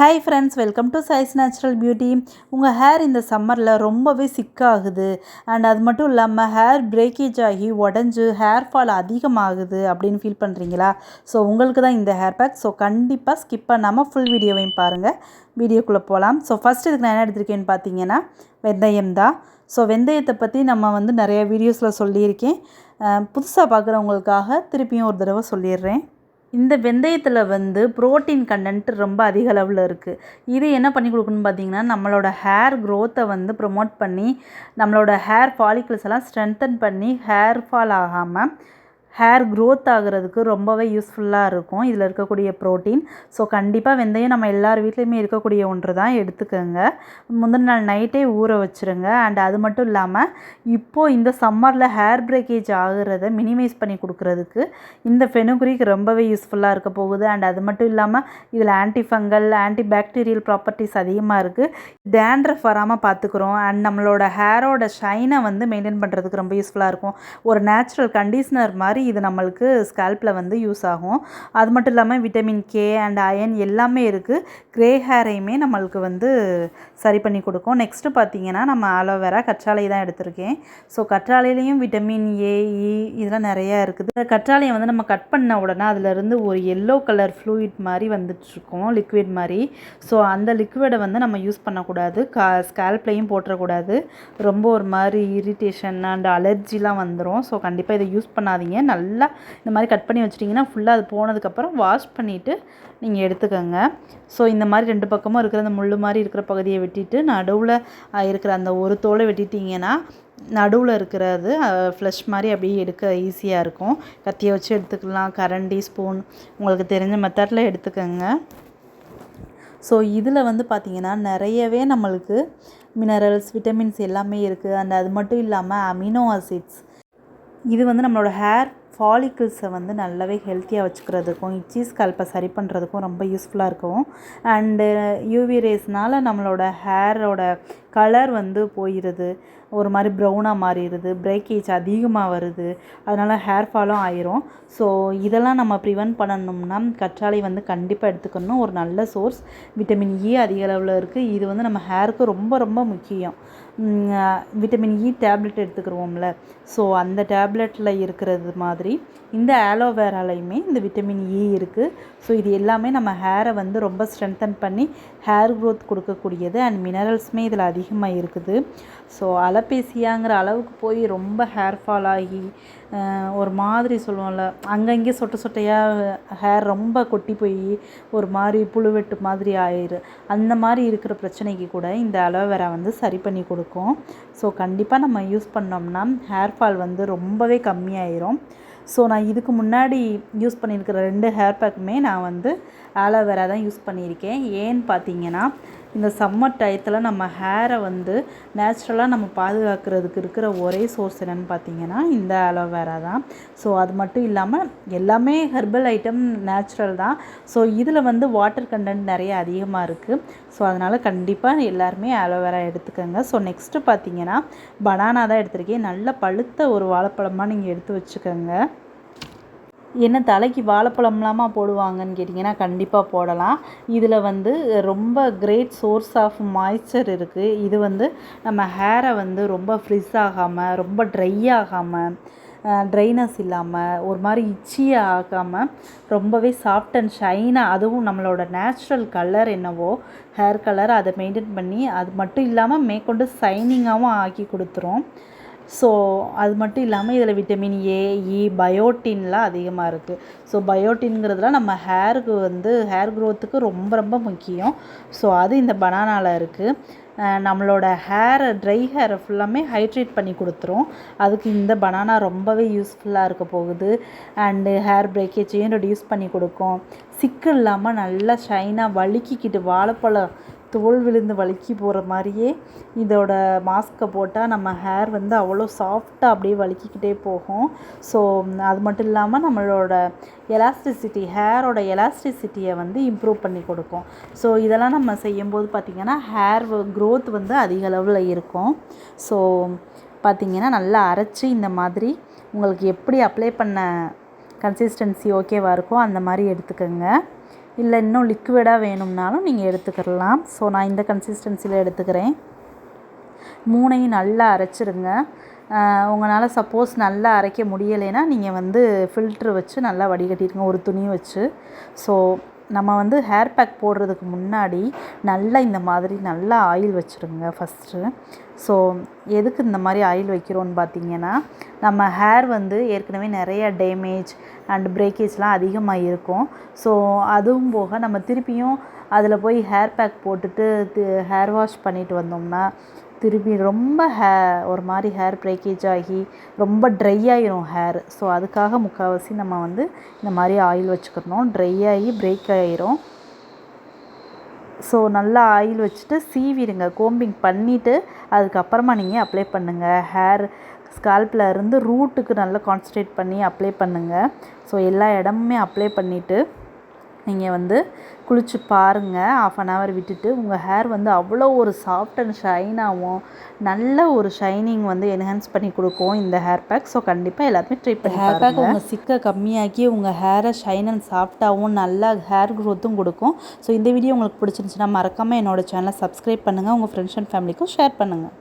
Hi friends welcome to size natural beauty உங்கள் hair இந்த சம்மரில் ரொம்பவே சிக்காகுது அண்ட் அது மட்டும் இல்லாமல் ஹேர் பிரேக்கேஜ் ஆகி உடஞ்சி ஹேர் ஃபால் அதிகமாகுது அப்படின்னு ஃபீல் பண்ணுறீங்களா ஸோ உங்களுக்கு தான் இந்த ஹேர் பேக் ஸோ கண்டிப்பாக ஸ்கிப் பண்ணாமல் ஃபுல் வீடியோவையும் பாருங்கள் வீடியோக்குள்ளே போகலாம் ஸோ ஃபஸ்ட் இதுக்கு நான் என்ன எடுத்திருக்கேன்னு பார்த்தீங்கன்னா வெந்தயம் தான். ஸோ வெந்தயத்தை பற்றி நம்ம வந்து நிறைய வீடியோஸில் சொல்லியிருக்கேன். புதுசாக பார்க்குறவங்களுக்காக திருப்பியும் ஒரு தடவை சொல்லிடுறேன். இந்த வெந்தயத்தில் வந்து புரோட்டீன் கண்டென்ட் ரொம்ப அதிக அளவில் இருக்குது இது என்ன பண்ணி கொடுக்கணும்னு பார்த்தீங்கன்னா நம்மளோட ஹேர் க்ரோத்தை வந்து ப்ரொமோட் பண்ணி நம்மளோட ஹேர் ஃபாலிக்கிள்ஸ் எல்லாம் ஸ்ட்ரென்தன் பண்ணி ஹேர் ஃபால் ஆகாமல் ஹேர் க்ரோத் ஆகிறதுக்கு ரொம்பவே யூஸ்ஃபுல்லாக இருக்கும். இதில் இருக்கக்கூடிய ப்ரோட்டீன். ஸோ கண்டிப்பாக வெந்தயம் நம்ம எல்லார் வீட்லேயுமே இருக்கக்கூடிய ஒன்று தான். எடுத்துக்கோங்க. முந்தின நாள் நைட்டே ஊற வச்சுருங்க. அண்ட் அது மட்டும் இல்லாமல் இப்போது இந்த சம்மரில் ஹேர் பிரேக்கேஜ் ஆகிறத மினிமைஸ் பண்ணி கொடுக்குறதுக்கு இந்த ஃபெனுக்ரிக் ரொம்பவே யூஸ்ஃபுல்லாக இருக்க போகுது. அண்ட் அது மட்டும் இல்லாமல் இதில் anti fungal anti bacterial properties அதிகமாக இருக்குது டேண்ட்ரஃப் வராமல் பார்த்துக்குறோம். அண்ட் நம்மளோட ஹேரோட ஷைனை வந்து மெயின்டைன் பண்ணுறதுக்கு ரொம்ப யூஸ்ஃபுல்லாக இருக்கும். ஒரு நேச்சுரல் கண்டிஷ்னர் மாதிரி இது நம்மளுக்கு ஸ்கேல்பில் வந்து யூஸ் ஆகும். அது மட்டும் இல்லாமல் விட்டமின் கே அண்ட் அயன் எல்லாமே இருக்குது க்ரே ஹேரையுமே நம்மளுக்கு வந்து சரி பண்ணி கொடுக்கும். நெக்ஸ்ட்டு பார்த்தீங்கன்னா நம்ம அலோவேரா கற்றாழை தான் எடுத்திருக்கேன். ஸோ கற்றாழையிலையும் விட்டமின் ஏ இ e இதெல்லாம் நிறையா இருக்குது. இந்த கற்றாழையை வந்து நம்ம கட் பண்ண உடனே அதிலிருந்து ஒரு எல்லோ கலர் ஃப்ளூயிட் மாதிரி வந்துட்டுருக்கோம் லிக்விட் மாதிரி. ஸோ அந்த லிக்விடை வந்து நம்ம யூஸ் பண்ணக்கூடாது. கா ஸ்கேல்ப்லையும் போட்டுறக்கூடாது. ரொம்ப ஒரு மாதிரி இரிட்டேஷன் அண்ட் அலர்ஜிலாம் வந்துடும் ஸோ கண்டிப்பாக இதை யூஸ் பண்ணாதீங்க. நல்லா இந்த மாதிரி கட் பண்ணி வச்சிட்டிங்கன்னா ஃபுல்லாக அது போனதுக்கப்புறம் வாஷ் பண்ணிவிட்டு நீங்கள் எடுத்துக்கோங்க. ஸோ இந்த மாதிரி ரெண்டு பக்கமும் இருக்கிற அந்த முள் மாதிரி இருக்கிற பகுதியை வெட்டிட்டு நடுவில் இருக்கிற அந்த ஒரு தோலை வெட்டிட்டிங்கன்னா நடுவில் இருக்கிறது ஃப்ளஷ் மாதிரி அப்படியே எடுக்க ஈஸியாக இருக்கும். கத்தியை வச்சு எடுத்துக்கலாம். கரண்டி ஸ்பூன் உங்களுக்கு தெரிஞ்ச மெத்தடில் எடுத்துக்கோங்க. ஸோ இதில் வந்து பார்த்திங்கன்னா நிறையவே நம்மளுக்கு மினரல்ஸ் விட்டமின்ஸ் எல்லாமே இருக்குது அண்ட் அது மட்டும் இல்லாமல் அமினோ ஆசிட்ஸ் இது வந்து நம்மளோட ஹேர் ஃபாலிக்கிள்ஸை வந்து நல்லாவே ஹெல்த்தியாக வச்சுக்கிறதுக்கும் இச்சி ஸ்கல்ப்பை சரி பண்ணுறதுக்கும் ரொம்ப யூஸ்ஃபுல்லாக இருக்கும். அண்டு யூவி ரேஸ்னால் நம்மளோட ஹேரோட கலர் வந்து போயிடுது ஒரு மாதிரி ப்ரௌனாக மாறிடுது பிரேக்கேஜ் அதிகமாக வருது. அதனால் ஹேர் ஃபாலும் ஆயிரும். ஸோ இதெல்லாம் நம்ம ப்ரிவென்ட் பண்ணணும்னா கற்றாழை வந்து கண்டிப்பாக எடுத்துக்கணும். ஒரு நல்ல சோர்ஸ் விட்டமின் இ அதிக அளவில் இருக்குது இது வந்து நம்ம ஹேருக்கு ரொம்ப ரொம்ப முக்கியம். விட்டமின் இ டேப்லெட் எடுத்துக்கிறோம்ல ஸோ அந்த டேப்லெட்டில் இருக்கிறது மாதிரி இந்த ஆலோவேராலையுமே இந்த விட்டமின் e இ இருக்குது ஸோ இது எல்லாமே நம்ம ஹேரை வந்து ரொம்ப ஸ்ட்ரென்தன் பண்ணி ஹேர் க்ரோத் கொடுக்கக்கூடியது அண்ட் மினரல்ஸுமே இதில் அதிகமாக இருக்குது. ஸோ அலப்பேசியாங்கிற அளவுக்கு போய் ரொம்ப ஹேர் ஃபால் ஆகி ஒரு மாதிரி சொல்லுவோம்ல அங்கங்கே சொட்டை சொட்டையாக ஹேர் ரொம்ப கொட்டி போய் ஒரு மாதிரி புழுவெட்டு மாதிரி ஆயிரு. அந்த மாதிரி இருக்கிற பிரச்சனைக்கு கூட இந்த அலோவேரா வந்து சரி பண்ணி கொடுக்கும். ஸோ கண்டிப்பாக நம்ம யூஸ் பண்ணோம்னா ஹேர் ஃபால் வந்து ரொம்பவே கம்மியாயிரும். ஸோ நான் இதுக்கு முன்னாடி யூஸ் பண்ணியிருக்கிற ரெண்டு ஹேர் பேக்குமே நான் வந்து ஆலோவேரா தான் யூஸ் பண்ணியிருக்கேன். ஏன்னு பார்த்தீங்கன்னா இந்த சம்மர் டயத்தில் நம்ம ஹேரை வந்து நேச்சுரலாக நம்ம பாதுகாக்கிறதுக்கு இருக்கிற ஒரே சோர்ஸ் என்னென்னு பார்த்தீங்கன்னா இந்த அலோவேரா தான். ஸோ அது மட்டும் இல்லாமல் எல்லாமே ஹெர்பல் ஐட்டம் நேச்சுரல் தான். ஸோ இதில் வந்து வாட்டர் கண்டென்ட் நிறைய அதிகமாக இருக்குது ஸோ அதனால் கண்டிப்பாக எல்லாருமே அலோவேரா எடுத்துக்கோங்க. ஸோ நெக்ஸ்ட்டு பார்த்தீங்கன்னா பனானா தான் எடுத்திருக்கேன். நல்ல பழுத்த ஒரு வாழைப்பழமாக நீங்கள் எடுத்து வச்சுக்கோங்க. என்ன தலைக்கு வாழைப்பழம்லாமா போடுவாங்கன்னு கேட்டிங்கன்னா கண்டிப்பாக போடலாம். இதில் வந்து ரொம்ப கிரேட் சோர்ஸ் ஆஃப் மாய்ஸ்சர் இருக்குது இது வந்து நம்ம ஹேரை வந்து ரொம்ப ஃப்ரிஸ் ஆகாமல் ரொம்ப ட்ரை ஆகாமல் ட்ரைனஸ் இல்லாமல் ஒரு மாதிரி இச்சியாக ஆகாமல் ரொம்பவே சாஃப்ட் அண்ட் ஷைனாக அதுவும் நம்மளோட நேச்சுரல் கலர் என்னவோ ஹேர் கலர் அதை மெயின்டைன் பண்ணி அது மட்டும் இல்லாமல் மேற்கொண்டு ஷைனிங்காகவும் ஆக்கி கொடுத்துரும். ஸோ அது மட்டும் இல்லாமல் இதில் விட்டமின் ஏ இ e, பயோட்டின்லாம் அதிகமாக இருக்குது ஸோ பயோட்டின்ங்கிறதுலாம் நம்ம ஹேருக்கு வந்து ஹேர் க்ரோத்துக்கு ரொம்ப ரொம்ப முக்கியம். ஸோ அது இந்த பனானாவில் இருக்குது நம்மளோட ஹேரை ட்ரை ஹேரை ஃபுல்லாமே ஹைட்ரேட் பண்ணி கொடுத்துரும். அதுக்கு இந்த பனானா ரொம்பவே யூஸ்ஃபுல்லாக இருக்க போகுது. அண்டு ஹேர் பிரேக்கேஜையும் ரெடியூஸ் பண்ணி கொடுக்கும். சிக்கு இல்லாமல் நல்லா ஷைனாக வழுக்கிக்கிட்டு வாழைப்பழம் தோல் விழுந்து வழுக்கி போகிற மாதிரியே இதோட மாஸ்க்கை போட்டால் நம்ம ஹேர் வந்து அவ்வளோ சாஃப்டாக அப்படியே வழுக்கிக்கிட்டே போகும். ஸோ அது மட்டும் இல்லாமல் நம்மளோட எலாஸ்டிசிட்டி ஹேரோட எலாஸ்டிசிட்டியை வந்து இம்ப்ரூவ் பண்ணி கொடுக்கும். ஸோ இதெல்லாம் நம்ம செய்யும்போது பார்த்திங்கன்னா ஹேர் க்ரோத் வந்து அதிக அளவில் இருக்கும். ஸோ பார்த்திங்கன்னா நல்லா அரைச்சி இந்த மாதிரி உங்களுக்கு எப்படி அப்ளை பண்ண கன்சிஸ்டன்சி ஓகேவாக இருக்கோ அந்த மாதிரி எடுத்துக்கோங்க. இல்லை இன்னும் லிக்விடாக வேணும்னாலும் நீங்கள் எடுத்துக்கிடலாம் ஸோ நான் இந்த கன்சிஸ்டன்சியில் எடுத்துக்கிறேன். மூணையும் நல்லா அரைச்சிருங்க. உங்களால் சப்போஸ் நல்லா அரைக்க முடியலைன்னா நீங்கள் வந்து ஃபில்ட்ரு வச்சு நல்லா வடிகட்டிடுங்க ஒரு துணி வச்சு. ஸோ நம்ம வந்து ஹேர் பேக் போடுறதுக்கு முன்னாடி நல்லா இந்த மாதிரி நல்லா ஆயில் வச்சுருங்க ஃபஸ்ட்டு ஸோ எதுக்கு இந்த மாதிரி ஆயில் வைக்கிறோன்னு பார்த்தீங்கன்னா நம்ம ஹேர் வந்து ஏற்கனவே நிறைய டேமேஜ் அண்ட் பிரேக்கேஜ்லாம் அதிகமாக இருக்கும். ஸோ அதுவும் போக நம்ம திருப்பியும் அதில் போய் ஹேர் பேக் போட்டுட்டு ஹேர் வாஷ் பண்ணிட்டு வந்தோம்னா திரும்பி ரொம்ப ஹே ஒரு மாதிரி ஹேர் பிரேக்கேஜ் ஆகி ரொம்ப ட்ரை ஆகிரும் ஹேர் ஸோ அதுக்காக முக்கால்வாசி நம்ம வந்து இந்த மாதிரி ஆயில் வச்சுக்கிறணும். ட்ரை ஆகி பிரேக் ஆகிரும் ஸோ நல்லா ஆயில் வச்சுட்டு சீவிடுங்க. கோம்பிங் பண்ணிவிட்டு அதுக்கப்புறமா நீங்கள் அப்ளை பண்ணுங்கள் ஹேர் ஸ்கால்பில் இருந்து ரூட்டுக்கு நல்லா கான்சன்ட்ரேட் பண்ணி அப்ளை பண்ணுங்கள் ஸோ எல்லா இடமுமே அப்ளை பண்ணிவிட்டு நீங்கள் வந்து குளிச்சு பாருங்கள் ஆஃப் அன் ஹவர் விட்டுட்டு உங்கள் ஹேர் வந்து அவ்வளோ ஒரு சாஃப்ட் அண்ட் ஷைனாகவும் நல்ல ஒரு ஷைனிங் வந்து என்ஹான்ஸ் பண்ணி கொடுக்கும் இந்த ஹேர் பேக் ஸோ கண்டிப்பாக எல்லாருமே ட்ரை பண்ணி ஹேர் பேக் உங்கள் சிக்கை கம்மியாக்கி உங்கள் ஹேரை ஷைன் அண்ட் சாஃப்டாகவும் நல்லா ஹேர் க்ரோத்தும் கொடுக்கும். ஸோ இந்த வீடியோ உங்களுக்கு பிடிச்சிருந்துச்சுன்னா மறக்காமல் என்னோட சேனலை சப்ஸ்கிரைப் பண்ணுங்கள் உங்கள் ஃப்ரெண்ட்ஸ் அண்ட் ஃபேமிலிக்கும் ஷேர் பண்ணுங்கள்